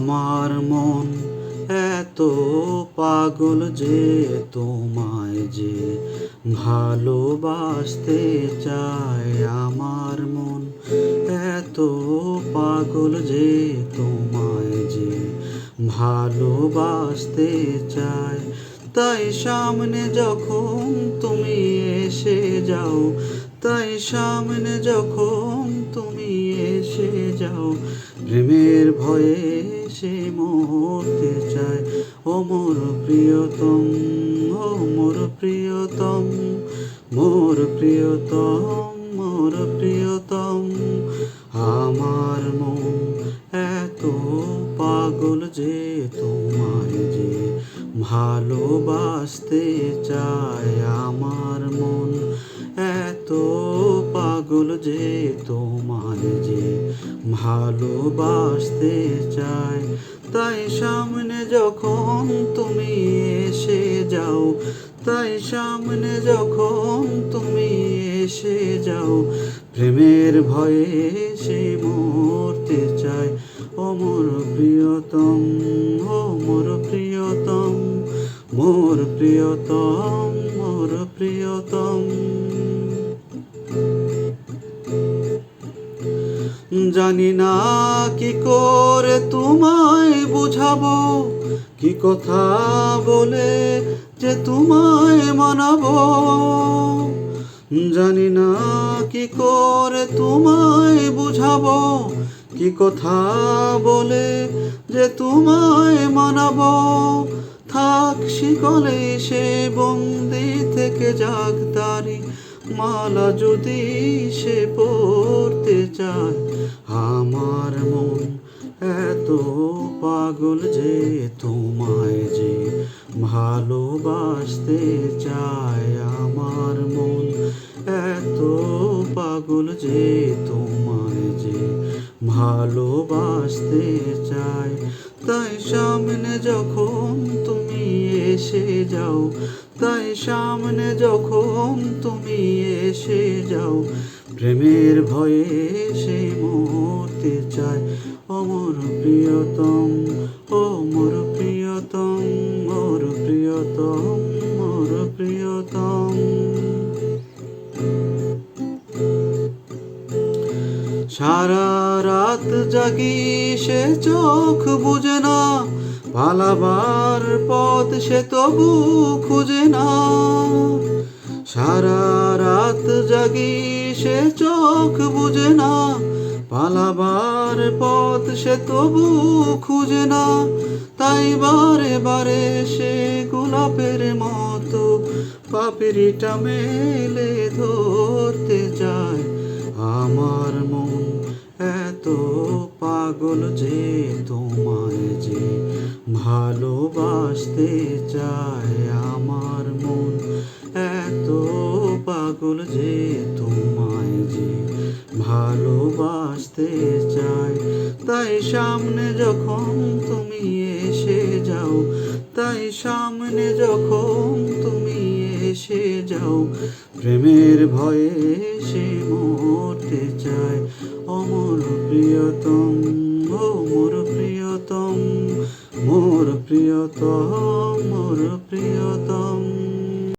আমার মন এত পাগল যে তোমায় যে ভালোবাসতে চায় আমার মন এত পাগল যে তোমায় যে ভালোবাসতে চায়। তাই সামনে যখন তুমি এসে যাও, তাই সামনে যখন তুমি এসে যাও। প্রেমের ভয়ে সে মরতে চায়। ও মোর প্রিয়তম, ও মোর প্রিয়তম মোর প্রিয়তম মোর প্রিয়তম। আমার মন এত পাগল যে তোমায় যে ভালোবাসতে চায়। আমার মন পাগল যে তোমায় যে ভালোবাসতে চায়। তাই সামনে যখন তুমি এসে যাও, তাই সামনে যখন তুমি এসে যাও, প্রেমের ভয়ে সে মরতে চায়। ও মোর প্রিয়তম, ও মোর প্রিয়তম মোর প্রিয়তম মোর প্রিয়তম। জানি না কি করে তোমায় বুঝাবো, কি কথা বলে যে তোমায় মানাবো। জানি না কি করে তোমায় বুঝাবো, কি কথা বলে যে তোমায় মানাবো। থাক শিকলে সে বন্দি থেকে তারি মালা যদি সে পড়তে চায়, আমার মন এত পাগল যে তোমায় যে ভালোবাসতে চায়, আমার মন এত পাগল যে তোমায় যে ভালোবাসতে চায়। তাই সামনে যখন তুমি এসে যাও। তাই সামনে যখন তুমি এসে যাও, প্রেমের ভয়ে সে মুহূর্তে চায়। অমর প্রিয়তম। সারা রাত জাগি সে চোখ বুঝে না, পালাবার পথ সে তবু খুঁজে না। সারা রাত জাগি সে চোখ বুঝে না, পালাবার পথ সে তবু খুঁজে না। তাই বারে বারে সে গোলাপের মতো পাপড়িটা মেলে ধরতে চায়। আমার মন এত পাগল যে তোমায় যে ভালোবাসতে চায় আমার মন এত পাগল যে তোমায় যে ভালোবাসতে চায়। তাই সামনে যখন তুমি এসে যাও, তাই সামনে যখন তুমি এসে যাও। প্রেমের ভয়ে সে মরতে চায়। অমর প্রিয়তম ও মোর প্রিয়তম মোর প্রিয়তম।